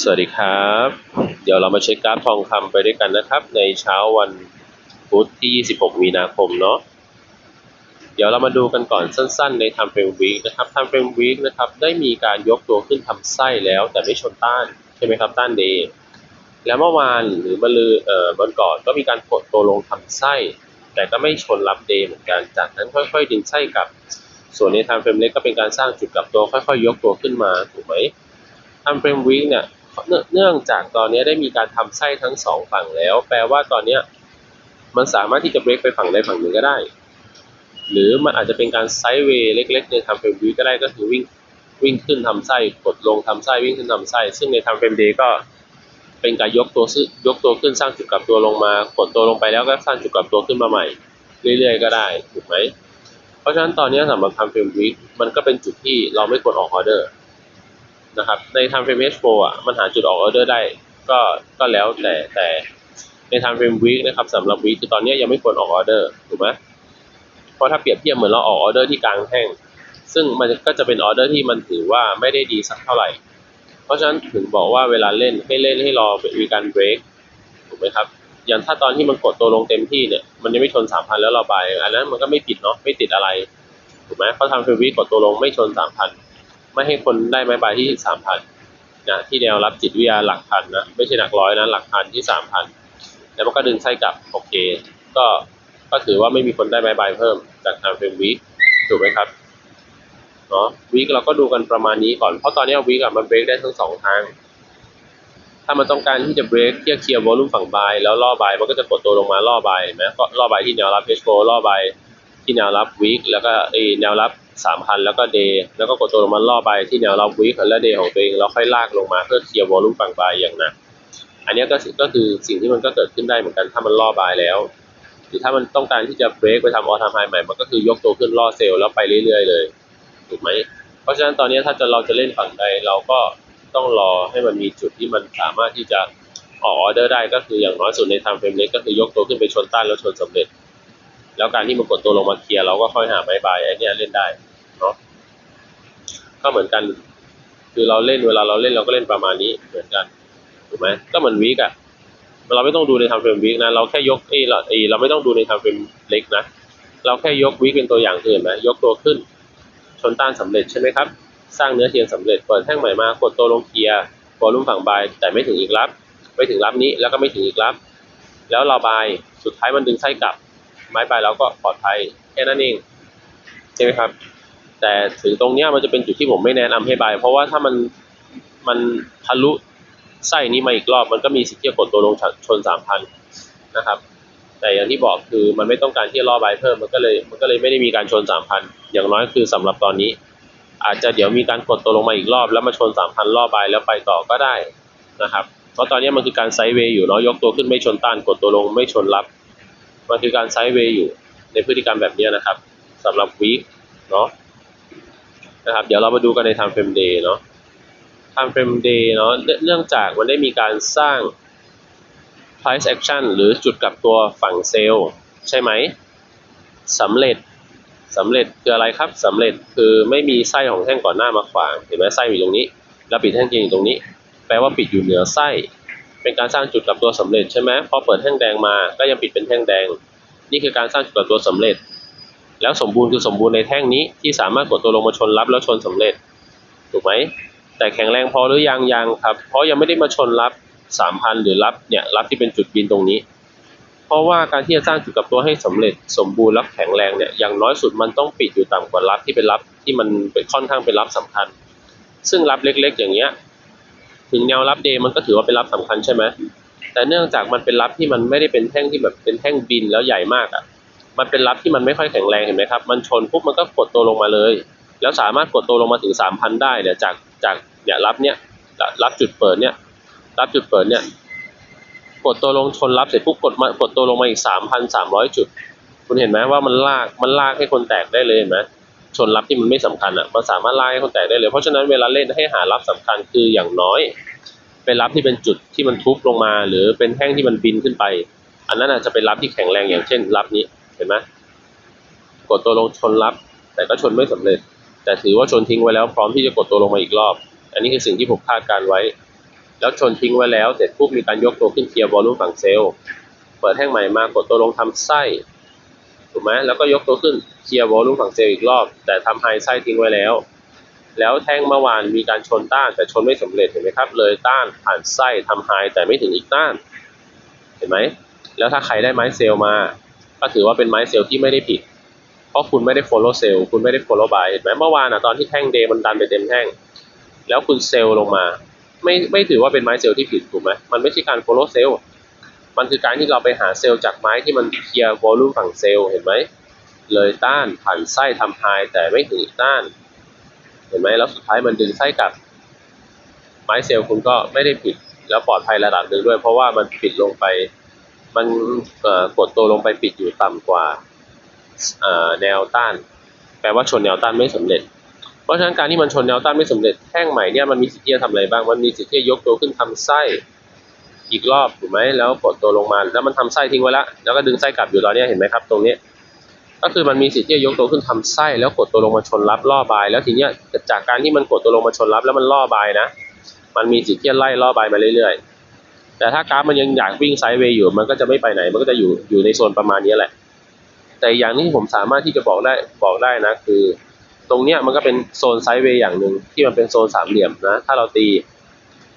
สวัสดีครับ เดี๋ยวเรามาเช็คกราฟทองคำไปด้วยกันนะครับ ในเช้าวันพุธที่ 26 มีนาคมเนาะเดี๋ยวเรามาดูกันก่อนสั้นๆ ใน time frame week นะครับ time frame week นะครับได้มีการยกตัวขึ้นทำไส้แล้วแต่ไม่ชนต้าน ใช่ไหมครับต้านเดย์แล้วเมื่อวานหรือมะลือเอ่อวันก่อนก็มีการกดตัวลงทำไส้ แต่ก็ไม่ชนรับเดย์เหมือนกันจากนั้นค่อยๆ ดึงไส้กลับ ส่วนใน time frame เล็กก็เป็นการสร้างจุดกลับตัวค่อยๆ ยกตัวขึ้นมาถูกไหม time frame week เนี่ย เนื่องจากตอนนี้ได้มีการทำไส้ทั้งสองฝั่งแล้ว แปลว่าตอนเนี้ยมันสามารถที่จะเบรกไปฝั่งใดฝั่งหนึ่งก็ได้ หรือมันอาจจะเป็นการไซด์เวย์เล็กๆในทำเฟรมวีก็ได้ก็คือวิ่งวิ่งขึ้นทำไส้กดลงทำไส้วิ่งขึ้นทำไส้ซึ่งในทำเฟรมเดย์ก็เป็นการยกตัวซึยกตัวขึ้นสร้างจุดกลับตัวลงมากดตัวลงไปแล้วก็สร้างจุดกลับตัวขึ้นมาใหม่ เรื่อยๆก็ได้ถูกไหมเพราะฉะนั้นตอนนี้สำหรับทำเฟรมวีมันก็เป็นจุดที่เราไม่ควรออกออเดอร์ นะครับ ใน time frame H4 อะมันหาจุดออกออเดอร์ได้ก็ก็แล้วแต่แต่ใน time frame week นะครับสำหรับ week คือตอนนี้ยังไม่ควรออกออเดอร์ถูกไหมเพราะถ้าเปรียบเทียบเหมือนเราออกออเดอร์ที่กลางแท่งซึ่งมันก็จะเป็นออเดอร์ที่มันถือว่าไม่ได้ดีสักเท่าไหร่ เพราะฉะนั้นถึงบอกว่าเวลาเล่นให้เล่นให้รอมีการเบรกถูกไหมครับอย่างถ้าตอนที่มันกดตัวลงเต็มที่เนี่ยมันยังไม่ชน3,000แล้วเราบายอันนั้นมันก็ไม่ผิดเนาะไม่ติดอะไรถูกไหมเขาทำเฟรมวีกดตัวลงไม่ชน3,000 ไม่ให้คนได้ไม้บายที่สามพันนะที่แนวรับจิตวิทยาหลักพันนะไม่ใช่หลักร้อยนะหลักพันที่สามพันแล้วมันก็ดึงไส้กลับโอเคก็ก็ถือว่าไม่มีคนได้ไม้บายเพิ่มจากทางเป็นวีคถูกไหมครับเนาะวีคเราก็ดูกันประมาณนี้ก่อน เพราะตอนนี้วีคอะมันเบรกได้ทั้งสองทาง ถ้ามันต้องการที่จะเบรกเทียบเคลียร์วอลุ่มฝั่งบายแล้วล่อบายมันก็จะกดตัวลงมาล่อบายเห็นไหมก็ล่อบายที่แนวรับเอชโกล่อบายที่แนวรับวีคแล้วก็ไอแนวรับ สามพันแล้วก็เดย์แล้วก็กดตัวลงมาล่อไปที่แนวรับวีคและเดย์ของตัวเองแล้วค่อยลากลงมาเพื่อเคลียร์วอลุ่มฝั่งบายอย่างหนักอันนี้ก็ก็คือสิ่งที่มันก็เกิดขึ้นได้เหมือนกันถ้ามันล่อบายแล้ว หรือถ้ามันต้องการที่จะเบรกไปทำออทามไฮใหม่มันก็คือยกตัวขึ้นล่อเซลล์แล้วไปเรื่อย ๆ เลยถูกไหมเพราะฉะนั้นตอนนี้ถ้าจะเราจะเล่นฝั่งใดเราก็ต้องรอให้มันมีจุดที่มันสามารถที่จะออกออเดอร์ได้ก็คืออย่างน้อยสุดในทางเฟรมเล็กก็คือยกตัวขึ้นไปชนต้านแล้วชนสำเร็จ แล้วการที่มันกดตัวลงมาเคลียร์เราก็ค่อยหาบายบายไอ้นี่เล่นได้เนาะก็เหมือนกัน คือเราเล่นเวลาเราเล่นเราก็เล่นประมาณนี้เหมือนกันถูกไหมก็เหมือนวีกอะเราไม่ต้องดูในทำเฟรมวีกนะเราแค่ยกเอเราเอเราไม่ต้องดูในทำเฟรมเล็กนะเราแค่ยกวีกเป็นตัวอย่างคือเห็นไหมยกตัวขึ้น ชนต้านสำเร็จใช่ไหมครับ สร้างเนื้อเทียนสำเร็จเปิดแท่งใหม่มากดตัวลงเคลียร์วอลุ่มฝั่งบายแต่ไม่ถึงอีกรับไม่ถึงรับนี้แล้วก็ไม่ถึงอีกรับ แล้วเราบายสุดท้ายมันดึงไส้กลับ ไม้ไปแล้วก็ปลอดภัยแค่นั้นเองใช่ไหมครับ แต่ถึงตรงเนี้ยมันจะเป็นจุดที่ผมไม่แนะนำให้บเพราะว่าถ้ามันมันทะลุไส้นี้มาอีกรอบ มันก็มีสิทธิ์ที่จะกดตัวลงชนสามพันนะครับ แต่อย่างที่บอกคือมันไม่ต้องการที่จะล่อบเพิ่มมันก็เลยมันก็เลยไม่ได้มีการชนสามพันอย่างน้อยคือสำหรับตอนนี้ อาจจะเดี๋ยวมีการกดตัวลงมาอีกรอบ แล้วมาชนสามพันล่อบแล้วไปต่อก็ได้นะครับเพราะตอนนี้มันคือการไซด์เวย์อยู่เนาะยกตัวขึ้นไม่ชนต้านกดตัวลงไม่ชนรับ มันคือการไซด์เวย์อยู่ในพฤติกรรมแบบนี้นะครับสำหรับวีคเนาะนะครับเดี๋ยวเรามาดูกันใน time frame day เนาะ time frame day เนาะเนื่องจากมันได้มีการสร้าง price action หรือจุดกลับตัวฝั่งเซลล์ใช่ไหมสำเร็จสำเร็จคืออะไรครับสำเร็จคือไม่มีไส้ของแท่งก่อนหน้ามาขวางเห็นไหมไส้อยู่ตรงนี้ แล้วปิดแท่งจริงอยู่ตรงนี้ แปลว่าปิดอยู่เหนือไส้ เป็นการสร้างจุดกลับตัวสำเร็จใช่ไหมพอเปิดแท่งแดงมาก็ยังปิดเป็นแท่งแดง นี่คือการสร้างจุดกลับตัวสำเร็จ แล้วสมบูรณ์คือสมบูรณ์ในแท่งนี้ที่สามารถกดตัวลงมาชนรับแล้วชนสำเร็จถูกไหมแต่แข็งแรงพอหรือยังยังครับ เพราะยังไม่ได้มาชนรับสามพันหรือรับเนี่ยรับที่เป็นจุดบินตรงนี้ เพราะว่าการที่จะสร้างจุดกลับตัวให้สำเร็จ สมบูรณ์และแข็งแรงเนี่ยอย่างน้อยสุดมันต้องปิดอยู่ต่ำกว่ารับที่เป็นรับที่มันเป็นค่อนข้างเป็นรับสำคัญ ซึ่งรับเล็ก ๆ อย่างเงี้ย ถึงแนวรับเดย์มันก็ถือว่าเป็นรับสำคัญใช่ไหมแต่เนื่องจากมันเป็นรับที่มันไม่ได้เป็นแท่งที่แบบเป็นแท่งบินแล้วใหญ่มากอะ มันเป็นรับที่มันไม่ค่อยแข็งแรงเห็นไหมครับ มันชนปุ๊บมันก็กดตัวลงมาเลย แล้วสามารถกดตัวลงมาถึงสามพันได้เนี่ยจากจากเนี่ยรับเนี่ยรับจุดเปิดเนี่ยรับจุดเปิดเนี่ยกดตัวลงชนรับเสร็จปุ๊บกดมากดตัวลงมาอีกสามพันสามร้อยจุด คุณเห็นไหมว่ามันลากมันลากให้คนแตกได้เลยเห็นไหมชนรับที่มันไม่สำคัญอะมันสามารถลากให้คนแตกได้เลย เพราะฉะนั้นเวลาเล่นให้หารับสำคัญคืออย่างน้อย เป็นรับที่เป็นจุดที่มันทุบลงมา หรือเป็นแท่งที่มันบินขึ้นไป อันนั้นอาจจะเป็นรับที่แข็งแรงอย่างเช่นรับนี้เห็นไหมกดตัวลงชนรับ แต่ก็ชนไม่สำเร็จ แต่ถือว่าชนทิ้งไว้แล้วพร้อมที่จะกดตัวลงมาอีกรอบ อันนี้คือสิ่งที่ผมคาดการไว้ แล้วชนทิ้งไว้แล้วเสร็จปุ๊บมีการยกตัวขึ้นเคลียร์วอลลุ่มฝั่งเซลล์เปิดแท่งใหม่มากดตัวลงทำไส้ถูกไหมแล้วก็ยกตัวขึ้นเคลียร์วอลลุ่มฝั่งเซลล์อีกรอบ แต่ทำไฮไส้ทิ้งไว้แล้ว แล้วแท่งเมื่อวานมีการชนต้านแต่ชนไม่สำเร็จเห็นไหมครับ เลยต้านผ่านไส้ทำไฮแต่ไม่ถึงอีกต้าน เห็นไหม แล้วถ้าใครได้ไม้เซลล์มา ก็ถือว่าเป็นไม้เซลล์ที่ไม่ได้ผิด เพราะคุณไม่ได้ follow sell คุณไม่ได้ follow buy เห็นไหมเมื่อวานอะตอนที่แท่งเดมันดันไปเต็มแท่ง แล้วคุณเซลล์ลงมา ไม่ไม่ถือว่าเป็นไม้เซลล์ที่ผิดถูกไหมมันไม่ใช่การ follow sell มันคือการที่เราไปหาเซลล์จากไม้ที่มันเคลียร์ volume ฝั่งเซลล์เห็นไหมเลยต้านผ่านไส้ทำไฮแต่ไม่ถึงอีกต้าน ห็นไหมแล้วสุดท้ายมันดึงไส้กลับ ไม้เซลล์คุณก็ไม่ได้ผิดแล้วปลอดภัยระดับหนึ่งด้วย เพราะว่ามันปิดลงไป มันกดตัวลงไปปิดอยู่ต่ำกว่าแนวต้าน แปลว่าชนแนวต้านไม่สำเร็จ เพราะฉะนั้นการที่มันชนแนวต้านไม่สำเร็จแท่งใหม่เนี่ยมันมีสิทธิ์ที่จะทำอะไรบ้าง มันมีสิทธิ์ที่จะยกตัวขึ้นทำไส้อีกรอบถูกไหมแล้วกดตัวลงมา แล้วมันทำไส้ทิ้งไว้แล้วแล้วก็ดึงไส้กลับอยู่ตอนนี้เห็นไหมครับ ตรงนี้ ก็คือมันมีสิทธิ์ที่จะยกตัวขึ้นทำไส้แล้วกดตัวลงมาชนรับล่อบาย แล้วทีเนี้ยจากการที่มันกดตัวลงมาชนรับแล้วมันล่อบายนะ มันมีสิทธิ์ที่จะไล่ล่อบายมาเรื่อยๆ แต่ถ้ากราฟมันยังอยากวิ่งไซด์เวย์อยู่ มันก็จะไม่ไปไหน มันก็จะอยู่อยู่ในโซนประมาณนี้แหละ แต่อย่างที่ผมสามารถที่จะบอกได้บอกได้นะ คือ ตรงเนี้ยมันก็เป็นโซนไซด์เวย์อย่างหนึ่งที่มันเป็นโซนสามเหลี่ยมนะ ถ้าเราตี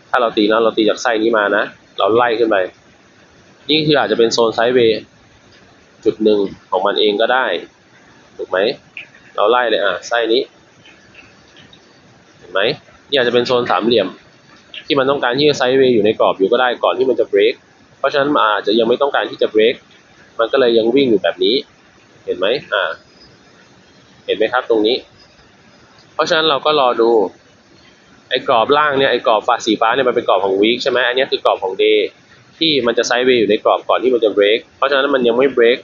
ถ้าเราตีนะเราตีจากไส้นี้มานะ เราไล่ขึ้นไปนี่คืออาจจะเป็นโซนไซด์เวย์ จุดหนึ่งของมันเองก็ได้ถูกไหมเราไล่เลยอะไส้นี้เห็นไหมนี่อาจจะเป็นโซนสามเหลี่ยม ที่มันต้องการที่จะไซด์เวย์อยู่ในกรอบอยู่ก็ได้ก่อนที่มันจะเบรกเพราะฉะนั้นมันอาจจะยังไม่ต้องการที่จะเบรกมันก็เลยยังวิ่งอยู่แบบนี้ เห็นไหมอ่า เห็นไหมครับตรงนี้ เพราะฉะนั้นเราก็รอดูไอ้กรอบล่างเนี่ยไอ้กรอบฟ้าสีฟ้าเนี่ยมันเป็นกรอบของวีคใช่ไหมอันนี้คือกรอบของเดย์ที่มันจะไซด์เวย์อยู่ในกรอบก่อนที่มันจะเบรกเพราะฉะนั้นมันยังไม่เบรก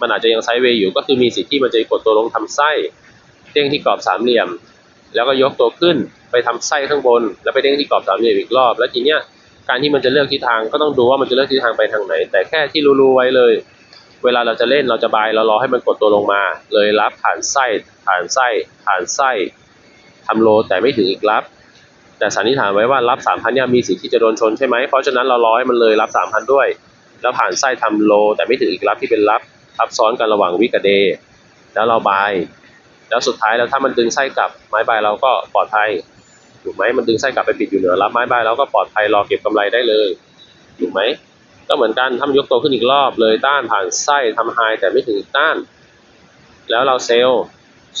มันอาจจะยังไซด์เวย์อยู่ก็คือมีสิทธิ์ที่มันจะกดตัวลงทำไส้เด้งที่กรอบสามเหลี่ยม แล้วก็ยกตัวขึ้นไปทำไส้ข้างบน แล้วไปเด้งที่กรอบสามเหลี่ยมอีกรอบ แล้วทีเนี้ยการที่มันจะเลือกทิศทางก็ต้องดูว่ามันจะเลือกทิศทางไปทางไหน แต่แค่ที่รู้ๆไว้เลย เวลาเราจะเล่นเราจะบายเรารอให้มันกดตัวลงมา เลยรับผ่านไส้ผ่านไส้ผ่านไส้ทำโลแต่ไม่ถึงอีกรับแต่สันนิษฐานไว้ว่ารับสามพันเนี่ยมีสิทธิ์ที่จะโดนชนใช่ไหมเพราะฉะนั้นเรารอให้มันเลยรับสามพันด้วย แล้วผ่านไส้ทำโล แต่ไม่ถึงอีกรับที่เป็นรับ ทับซ้อนกันระหว่างวิกับเดแล้วเราบาย แล้วสุดท้ายแล้วถ้ามันดึงไส้กลับไม้บายเราก็ปลอดภัยถูกไหมมันดึงไส้กลับไปปิดอยู่เหนือรับไม้บายเราก็ปลอดภัยรอเก็บกำไรได้เลยถูกไหมก็เหมือนกันถ้ามันยกตัวขึ้นอีกรอบเลยต้านผ่านไส้ทำไฮแต่ไม่ถึงต้าน แล้วเราเซลล์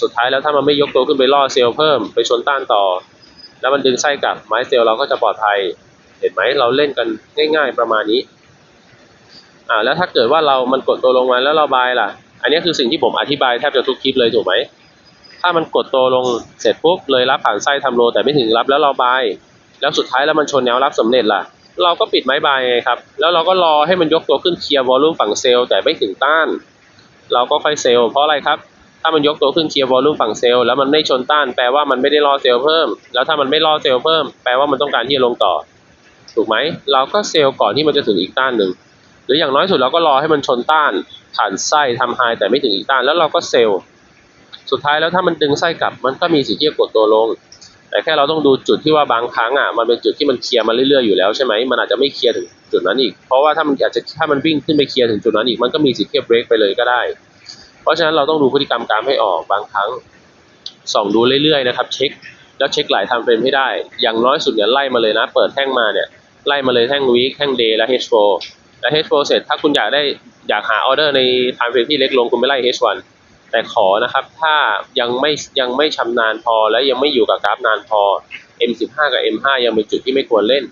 สุดท้ายแล้วถ้ามันไม่ยกตัวขึ้นไปล่อเซลล์เพิ่มไปชนต้านต่อ แล้วมันดึงไส้กลับไม้เซลล์เราก็จะปลอดภัย เห็นไหมเราเล่นกันง่าย ๆ ประมาณนี้ อ่าแล้วถ้าเกิดว่าเรามันกดตัวลงมาแล้วเราบายล่ะ อันนี้คือสิ่งที่ผมอธิบายแทบจะทุกคลิปเลยถูกไหมถ้ามันกดตัวลงเสร็จปุ๊บเลยรับผ่านไส้ทำโลแต่ไม่ถึงรับแล้วเราบาย แล้วสุดท้ายแล้วมันชนแนวรับสำเร็จล่ะ เราก็ปิดไม้บายไงครับ แล้วเราก็รอให้มันยกตัวขึ้นเคลียร์วอลลุ่มฝั่งเซลล์แต่ไม่ถึงต้าน เราก็ค่อยเซลล์เพราะอะไรครับ ถ้ามันยกตัวขึ้นเคลียร์วอลลุ่มฝั่งเซลล์แล้วมันไม่ชนต้านแปลว่ามันไม่ได้รอเซลล์เพิ่ม แล้วถ้ามันไม่รอเซลล์เพิ่มแปลว่ามันต้องการที่จะลงต่อ ถูกไหมเราก็เซลล์ก่อนที่มันจะถึงอีกต้านหนึ่ง หรืออย่างน้อยสุดเราก็รอให้มันชนต้านผ่านไส้ทำไฮแต่ไม่ถึงอีกต้านแล้วเราก็เซลล์สุดท้ายแล้วถ้ามันดึงไส้กลับมันก็มีสิทธิ์ที่จะกดตัวลง แต่แค่เราต้องดูจุดที่ว่าบางครั้งอะมันเป็นจุดที่มันเคลียร์มาเรื่อยๆอยู่แล้วใช่ไหมมันอาจจะไม่เคลียร์ถึงจุดนั้นอีก เพราะว่าถ้ามันอาจจะถ้ามันวิ่งขึ้นไปเคลียร์ถึงจุดนั้นอีกมันก็มีสิทธิ์ที่จะเบรกไปเลยก็ได้ เพราะฉะนั้นเราต้องดูพฤติกรรมการให้ออกบางครั้งส่องดูเรื่อยๆนะครับเช็คแล้วเช็คหลายทม์เฟรมให้ได้ อย่างน้อยสุดเนี่ยไล่มาเลยนะ เปิดแท่งมาเนี่ยไล่มาเลยแท่งวีคแท่งเดย์และ H4 และ H4 เสร็จถ้าคุณอยากได้อยากหาออเดอร์ในไทม์เฟรมที่เล็กลงคุณไม่ไล่ H1 แต่ขอนะครับถ้ายังไม่ยังไม่ชำนาญพอและยังไม่อยู่กับกราฟนานพอ M15 กับ M5 ยังเป็นจุดที่ไม่ควรเล่น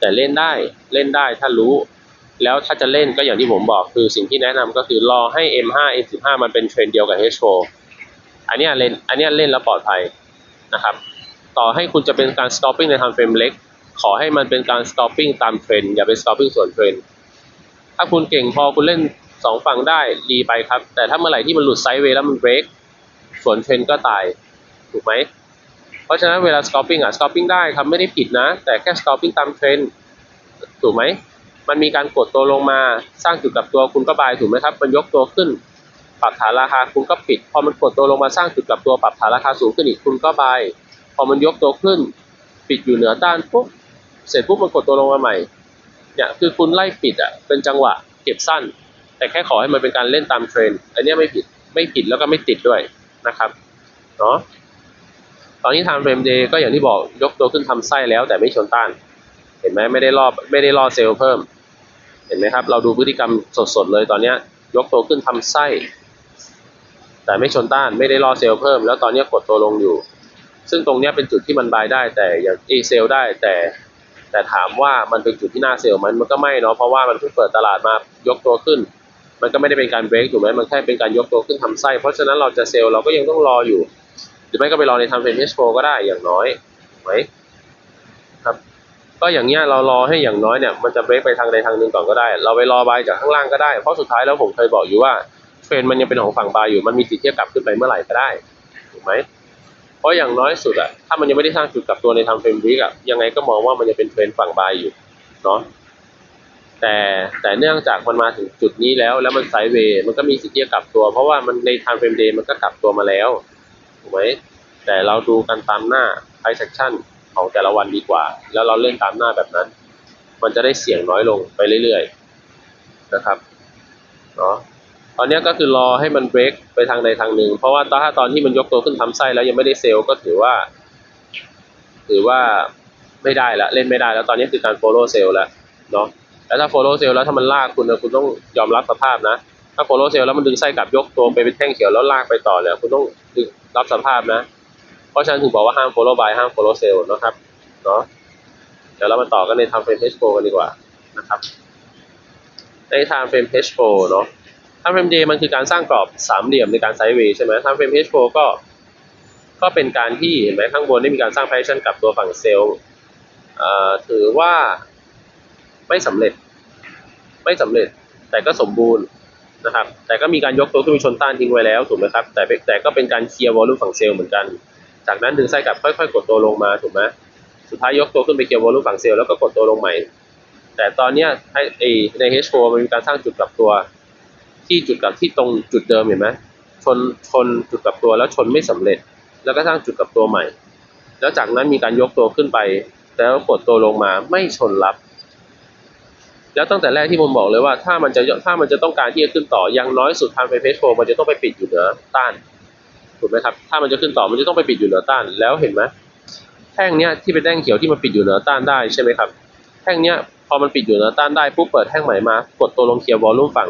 แต่เล่นได้เล่นได้ถ้ารู้ แล้วถ้าจะเล่นก็อย่างที่ผมบอกคือสิ่งที่แนะนำก็คือรอให้ M5 M15 มันเป็นเทรนเดียวกับ H4 อันนี้เล่นอันนี้เล่นแล้วปลอดภัยนะครับ ต่อให้คุณจะเป็นการ stopping ใน time frame เล็ก ขอให้มันเป็นการ stopping ตามเทรนอย่าเป็น stopping ส่วนเทรน ถ้าคุณเก่งพอคุณเล่นสองฝั่งได้ดีไปครับ แต่ถ้าเมื่อไหร่ที่มันหลุดไซด์เวย์แล้วมันเบรกส่วนเทรนก็ตาย ถูกไหม เพราะฉะนั้นเวลา stopping อะ stopping ได้ครับไม่ได้ผิดนะ แต่แค่ stopping ตามเทรนถูกไหม มันมีการกดตัวลงมาสร้างจุดกับตัวคุณก็บายถูกไหมครับ มันยกตัวขึ้น ปรับฐานราคาคุณก็ปิด พอมันกดตัวลงมาสร้างจุดกับตัวปรับฐานราคาสูงขึ้นอีกคุณก็บาย พอมันยกตัวขึ้น ปิดอยู่เหนือต้านปุ๊บเสร็จปุ๊บมันกดตัวลงมาใหม่ เนี่ยคือคุณไล่ปิดอะเป็นจังหวะเก็บสั้น แต่แค่ขอให้มันเป็นการเล่นตามเทรนด์อันนี้ไม่ผิดไม่ผิดแล้วก็ไม่ติดด้วยนะครับเนาะตอนนี้ทางเฟรมเดย์ก็อย่างที่บอกยกตัวขึ้นทำไส้แล้วแต่ไม่ชนต้าน เห็นไหมไม่ได้รอบไม่ได้รอเซลล์เพิ่ม เห็นไหมครับ เราดูพฤติกรรมสดๆเลยตอนเนี้ยยกตัวขึ้นทำไส้ แต่ไม่ชนต้านไม่ได้รอเซลล์เพิ่ม แล้วตอนนี้กดตัวลงอยู่ ซึ่งตรงเนี้ยเป็นจุดที่มันบายได้แต่อย่างเอเซลได้แต่ แต่ถามว่ามันเป็นจุดที่น่าเซลล์มันมันก็ไม่เนาะเพราะว่ามันเพิ่งเปิดตลาดมายกตัวขึ้น มันก็ไม่ได้เป็นการเบรกถูกไหมมันแค่เป็นการยกตัวขึ้นทำไส้เพราะฉะนั้นเราจะเซลล์เราก็ยังต้องรออยู่ หรือไม่ก็ไปรอในทำเฟรมเอชโก็ได้อย่างน้อยไหมครับก็อย่างเงี้ยเรารอให้อย่างน้อยเนี่ยมันจะเบรกไปทางใดทางหนึ่งก่อนก็ได้ เราไปรอบายจากข้างล่างก็ได้เพราะสุดท้ายแล้วผมเคยบอกอยู่ว่าเทรนด์มันยังเป็นของฝั่งบายอยู่มันมีสิทธิ์ที่จะกลับขึ้นไปเมื่อไหร่ก็ได้ถูกไหม เพราะอย่างน้อยสุดอะถ้ามันยังไม่ได้สร้างจุดกลับตัวในทำเฟรมวิกอะยังไงก็มองว่ามันจะเป็นเทรนฝั่งบายอยู่เนาะแต่แต่เนื่องจากมันมาถึงจุดนี้แล้วแล้วมันไซด์เวย์มันก็มีสิทธิ์จะกลับตัว เพราะว่ามันในทำเฟรมเดย์มันก็กลับตัวมาแล้วถูกไหมแต่เราดูกันตามหน้า price action ของแต่ละวันดีกว่า แล้วเราเล่นตามหน้าแบบนั้น มันจะได้เสี่ยงน้อยลงไปเรื่อยๆนะครับเนาะ ตอนนี้ก็คือรอให้มันเบรกไปทางใดทางหนึ่ง เพราะว่าถ้าตอนที่มันยกตัวขึ้นทำไส้แล้วยังไม่ได้เซลล์ก็ถือว่า ถือว่าไม่ได้ละเล่นไม่ได้แล้วตอนนี้คือการ follow sell แล้วเนาะแล้วถ้า follow sell แล้วถ้ามันลากคุณนะคุณต้องยอมรับสภาพนะ ถ้า follow sell แล้วมันดึงไส้กลับยกตัวไปเป็นแท่งเขียวแล้วลากไปต่อเนี่ยคุณต้องดึงรับสภาพนะ เพราะฉะนั้นถึงบอกว่าห้าม follow buy ห้าม follow sell นะครับเนาะเดี๋ยวเรามาต่อกันใน time frame H4 กันดีกว่านะครับใน time frame H4 เนาะ time frame day มันคือการสร้างกรอบสามเหลี่ยมในการไซด์เวย์ใช่ไหม time frame H4 ก็ก็เป็นการที่เห็นไหมข้างบนได้มีการสร้าง position กับตัวฝั่งเซลล์เอ่อถือว่าไม่สำเร็จ ไม่สำเร็จแต่ก็สมบูรณ์นะครับ แต่ก็มีการยกตัวขึ้นไปชนต้านทิ้งไว้แล้วถูกไหมครับ แต่แต่ก็เป็นการเคลียร์วอลลุ่มฝั่งเซลล์เหมือนกัน จากนั้นดึงไส้กลับค่อยๆ กดตัวลงมาถูกไหมสุดท้ายยกตัวขึ้นไปเคลียร์วอลลุ่มฝั่งเซลล์แล้วก็กดตัวลงใหม่ แต่ตอนเนี้ยไอใน H4 มันมีการสร้างจุดกลับตัว ที่จุดกลับที่ตรงจุดเดิมเห็นไหมชนชนจุดกลับตัวแล้วชนไม่สำเร็จ แล้วก็สร้างจุดกลับตัวใหม่ แล้วจากนั้นมีการยกตัวขึ้นไป แล้วกดตัวลงมาไม่ชนรับ แล้วตั้งแต่แรกที่ผมบอกเลยว่าถ้ามันจะถ้ามันจะต้องการที่จะขึ้นต่ออยังน้อยสุดทางไปเพจโฟมันจะต้องไปปิดอยู่เหนือต้านถูกไหมครับถ้ามันจะขึ้นต่อมันจะต้องไปปิดอยู่เหนือต้านแล้วเห็นไหมแท่งเนี้ยที่เป็นแท่งเขียวที่มันปิดอยู่เหนือต้านได้ใช่ไหมครับแท่งเนี้ยพอมันปิดอยู่เหนือต้านได้ปุ๊บเปิดแท่งใหม่มากดตัวลงเคลียร์วอลลุ่มฝั่ง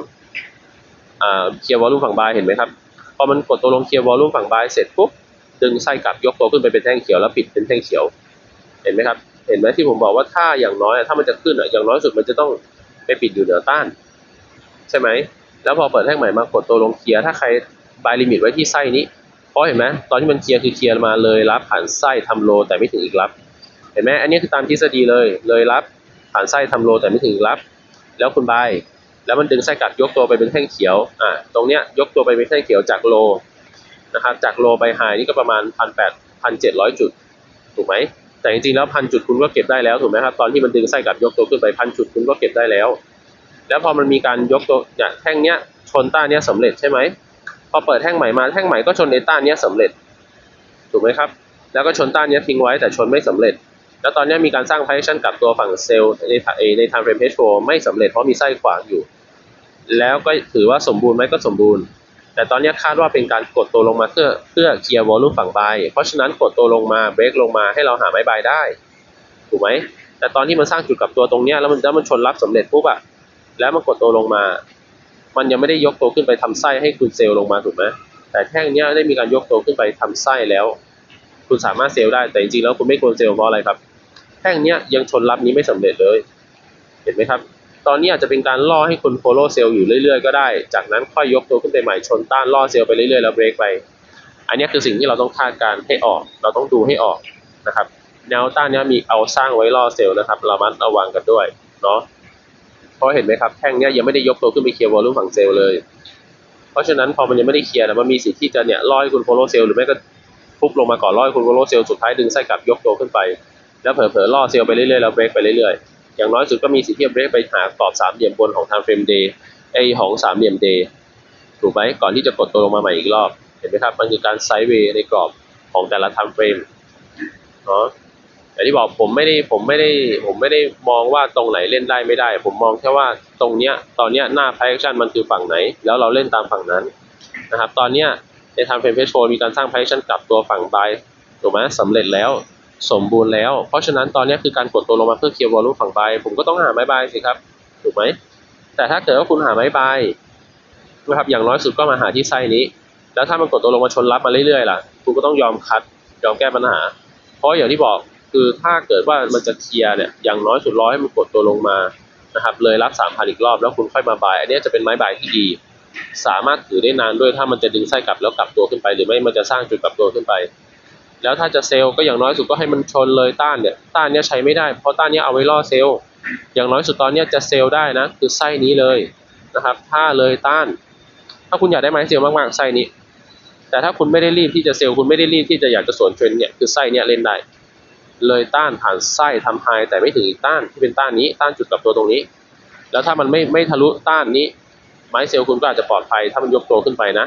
เคลียร์วอลลุ่มฝั่งบายเห็นไหมครับ พอมันกดตัวลงเคลียร์วอลลุ่มฝั่งบายเสร็จปุ๊บดึงไส้กลับยกตัวขึ้นไปเป็นแท่งเขียวแล้วปิดเป็นแท่งเขียว เห็นไหมครับ เห็นไหมที่ผมบอกว่าถ้าอย่างน้อยถ้ามันจะขึ้นอะอย่างน้อยสุดมันจะต้องไปปิดอยู่เหนือต้าน ใช่ไหม แล้วพอเปิดแท่งใหม่มากดตัวลงเคลียร์ถ้าใครบายลิมิตไว้ที่ไส้นี้เพราะเห็นไหมตอนที่มันเคลียร์คือเคลียร์มาเลยรับผ่านไส้ทำโลแต่ไม่ถึงอีกรับ เห็นไหมอันนี้คือตามทฤษฎีเลยเลยรับผ่านไส้ทำโลแต่ไม่ถึงอีกรับ แล้วคุณบาย แล้วมันดึงไส้กลับยกตัวไปเป็นแท่งเขียวอ่าตรงเนี้ยยกตัวไปเป็นแท่งเขียวจากโลนะครับจากโลไปไฮนี่ก็ประมาณพันแปดพันเจ็ดร้อยจุด ถูกไหมแต่จริงๆแล้วพันจุดคุณก็เก็บได้แล้วถูกไหมครับตอนที่มันดึงไส้กลับยกตัวขึ้นไปพันจุดคุณก็เก็บได้แล้ว แล้วพอมันมีการยกตัวเนี่ยแท่งเนี้ยชนต้านเนี้ยสำเร็จใช่ไหมพอเปิดแท่งใหม่มาแท่งใหม่ก็ชนในต้านเนี้ยสำเร็จ ถูกไหมครับ แล้วก็ชนต้านเนี้ยทิ้งไว้แต่ชนไม่สำเร็จ แล้วตอนนี้มีการสร้าง position กับตัวฝั่งเซลล์ในในใน time frame H4 ไม่สำเร็จเพราะมีไส้ขวางอยู่ แล้วก็ถือว่าสมบูรณ์ไหมก็สมบูรณ์ แต่ตอนนี้คาดว่าเป็นการกดตัวลงมาเพื่อเพื่อเคลียร์วอลลุ่มฝั่งบายเพราะฉะนั้นกดตัวลงมาเบรกลงมาให้เราหาไม้บายได้ถูกไหมแต่ตอนที่มันสร้างจุดกลับตัวตรงเนี้ยแล้วมันแล้วมันชนรับสำเร็จปุ๊บอะแล้วมันกดตัวลงมา มันยังไม่ได้ยกตัวขึ้นไปทำไส้ให้คุณเซลล์ลงมาถูกไหมแต่แท่งเนี้ยได้มีการยกตัวขึ้นไปทำไส้แล้ว คุณสามารถเซลล์ได้แต่จริงๆแล้วคุณไม่ควรเซลล์เพราะอะไรครับ แท่งเนี้ยยังชนรับนี้ไม่สำเร็จเลย เห็นไหมครับ ตอนนี้อาจจะเป็นการล่อให้คุณ follow เซลล์อยู่เรื่อยๆก็ได้ จากนั้นค่อยยกตัวขึ้นไปใหม่ชนต้านล่อเซลล์ไปเรื่อยๆแล้วเบรกไป อันนี้คือสิ่งที่เราต้องคาดการณ์ให้ออก เราต้องดูให้ออกนะครับ แนวต้านนี้มีเอาสร้างไว้ล่อเซลล์นะครับ เรามัดระวังกันด้วยเนาะ เพราะเห็นไหมครับแท่งเนี้ยยังไม่ได้ยกตัวขึ้นไปเคลียร์วอลลุ่มฝั่งเซลล์เลย เพราะฉะนั้นพอมันยังไม่ได้เคลียร์นะมันมีสิทธิ์ที่จะเนี่ยล่อให้คุณ follow เซลล์หรือไม่ก็ทุบลงมาก่อนล่อให้คุณ follow เซลล์สุดท้ายดึงไส้กลับยกตัวขึ้นไป แล้วเผลอๆล่อเซลล์ไปเรื่อยๆแล้วเบรกไปเรื่อยๆ อย่างน้อยสุดก็มีสิทธิ์ที่จะเบรกไปหากรอบสามเหลี่ยมบนของทางเฟรมเดย์ไอของสามเหลี่ยมเดย์ถูกไหมก่อนที่จะกดตัวลงมาใหม่อีกรอบเห็นไหมครับมันคือการไซด์เวย์ในกรอบของแต่ละทม์เฟรมเนาะอย่างที่บอกผมไม่ได้ผมไม่ได้ผมไม่ได้มองว่าตรงไหนเล่นได้ไม่ได้ ผมมองแค่ว่าตรงเนี้ยตอนเนี้ยหน้า price action มันคือฝั่งไหน แล้วเราเล่นตามฝั่งนั้นนะครับ ตอนเนี้ยในทางเฟรมเพจโฟมีการสร้าง price action กลับตัวฝั่ง buy ถูกไหมสำเร็จแล้ว สมบูรณ์แล้ว เพราะฉะนั้นตอนนี้คือการกดตัวลงมาเพื่อเคลียร์วอลลุ่มฝั่ง buy ผมก็ต้องหาไม้ buy สิครับ ถูกไหม แต่ถ้าเกิดว่าคุณหาไม้ buy นะครับอย่างน้อยสุดก็มาหาที่ไส้นี้ แล้วถ้ามันกดตัวลงมาชนรับมาเรื่อยๆล่ะ คุณก็ต้องยอมคัดยอมแก้ปัญหา เพราะอย่างที่บอกคือถ้าเกิดว่ามันจะเคลียร์เนี่ยอย่างน้อยสุดร้อยให้มันกดตัวลงมานะครับเลยรับสามพันอีกรอบแล้วคุณค่อยมาบาย อันนี้จะเป็นไม้บายที่ดี สามารถถือได้นานด้วยถ้ามันจะดึงไส้กลับแล้วกลับตัวขึ้นไป หรือไม่มันจะสร้างจุดกลับตัวขึ้นไป แล้วถ้าจะเซลล์ก็อย่างน้อยสุดก็ให้มันชนเลยต้านเนี่ยต้านเนี้ยใช้ไม่ได้ เพราะต้านเนี้ยเอาไว้ล่อเซลล์อย่างน้อยสุดตอนเนี้ยจะเซลล์ได้นะ คือไส้นี้เลยนะครับ ถ้าเลยต้าน ถ้าคุณอยากได้ไม้เซลล์มากๆไส้นี้ แต่ถ้าคุณไม่ได้รีบที่จะเซลล์คุณไม่ได้รีบที่จะอยากจะสวนเทรนเนี่ยคือไส้เนี่ยเล่นได้เลยต้านผ่านไส้ทำไฮแต่ไม่ถึงอีกต้านที่เป็นต้านนี้ต้านจุดกับตัวตรงนี้ แล้วถ้ามันไม่ไม่ทะลุต้านนี้ ไม้เซลล์คุณก็อาจจะปลอดภัยถ้ามันยกตัวขึ้นไปนะ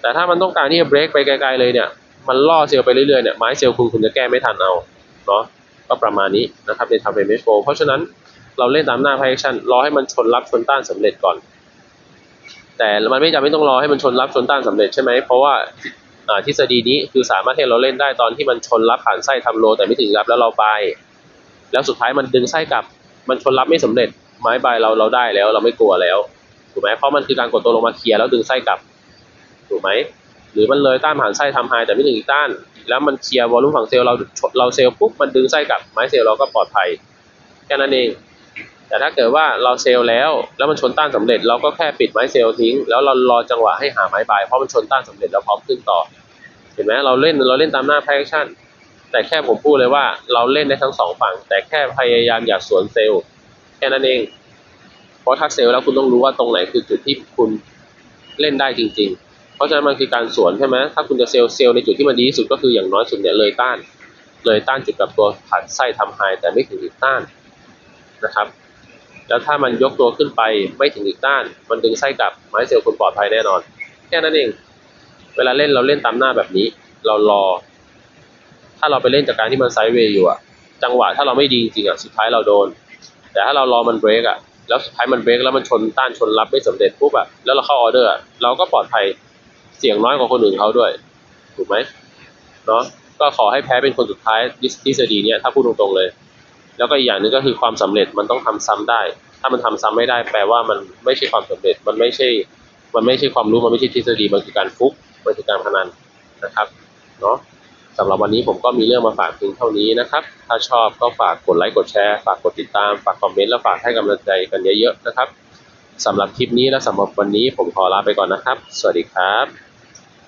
แต่ถ้ามันต้องการที่จะเบรกไปไกลๆเลยเนี่ย มันล่อเซลล์ไปเรื่อยๆเนี่ยไม้เซลล์คุณคุณจะแก้ไม่ทันเอาเนาะก็ประมาณนี้นะครับในทำเป็นเมชโฟเพราะฉะนั้นเราเล่นตามหน้า price action รอให้มันชนรับชนต้านสำเร็จก่อน แต่มันไม่จำเป็นต้องรอให้มันชนรับชนต้านสำเร็จใช่ไหมเพราะว่าทฤษฎีนี้คือสามารถให้เราเล่นได้ตอนที่มันชนรับผ่านไส้ทำโล แต่ไม่ถึงรับแล้วเราบายแล้วสุดท้ายมันดึงไส้กลับ มันชนรับไม่สำเร็จไม้บายเราเราได้แล้วเราไม่กลัวแล้วถูกไหมเพราะมันคือการกดตัวลงมาเคลียร์แล้วดึงไส้กลับถูกไหม หรือมันเลยต้านผ่านไส้ทำไฮแต่ไม่ถึงอีกต้าน แล้วมันเคลียร์วอลลุ่มฝั่งเซลล์เราเราเซลล์ปุ๊บมันดึงไส้กลับไม้เซลล์เราก็ปลอดภัยแค่นั้นเอง แต่ถ้าเกิดว่าเราเซลล์แล้ว แล้วมันชนต้านสำเร็จ เราก็แค่ปิดไม้เซลล์ทิ้ง แล้วเรารอจังหวะให้หาไม้บายเพราะมันชนต้านสำเร็จแล้วพร้อมขึ้นต่อ เห็นไหมเราเล่นเราเล่นตามหน้า price action แต่แค่ผมพูดเลยว่าเราเล่นได้ทั้งสองฝั่ง แต่แค่พยายามอย่าสวนเซลล์แค่นั้นเอง เพราะถ้าเซลล์แล้วคุณต้องรู้ว่าตรงไหนคือจุดที่คุณเล่นได้จริง ๆ เพราะฉะนั้นมันคือการสวนใช่ไหมถ้าคุณจะเซลล์เซลล์ในจุดที่มันดีที่สุดก็คืออย่างน้อยสุดเนี่ยเลยต้าน เลยต้านจุดกับตัวผ่านไส้ทำไฮแต่ไม่ถึงอีกต้านนะครับ แล้วถ้ามันยกตัวขึ้นไปไม่ถึงอีกต้าน มันดึงไส้กลับไม้เซลล์คุณปลอดภัยแน่นอน แค่นั้นเอง เวลาเล่นเราเล่นตามหน้าแบบนี้ เรารอ ถ้าเราไปเล่นจากการที่มันไซด์เวย์อยู่อะจังหวะถ้าเราไม่ดีจริงอะสุดท้ายเราโดน แต่ถ้าเรารอมันเบรกอะแล้วสุดท้ายมันเบรกแล้วมันชนต้านชนรับไม่สำเร็จปุ๊บอะแล้วเราเข้าออเดอร์เราก็ปลอดภัย เสี่ยงน้อยกว่าคนอื่นเขาด้วย ถูกไหมเนาะก็ขอให้แพ้เป็นคนสุดท้ายทฤษฎีเนี้ยถ้าพูดตรงๆเลย แล้วก็อีกอย่างหนึ่งก็คือความสำเร็จมันต้องทำซ้ำได้ ถ้ามันทำซ้ำไม่ได้ แปลว่ามันไม่ใช่ความสำเร็จมันไม่ใช่ มันไม่ใช่ความรู้มันไม่ใช่ทฤษฎีมันคือการฟุกมันคือการพนันนะครับเนาะสำหรับวันนี้ผมก็มีเรื่องมาฝากเพียงเท่านี้นะครับ ถ้าชอบก็ฝากกดไลค์กดแชร์ ฝากกดติดตาม ฝากคอมเมนต์และฝากให้กำลังใจกันเยอะๆนะครับสำหรับคลิปนี้และสำหรับวันนี้ผมขอลาไปก่อนนะครับ สวัสดีครับ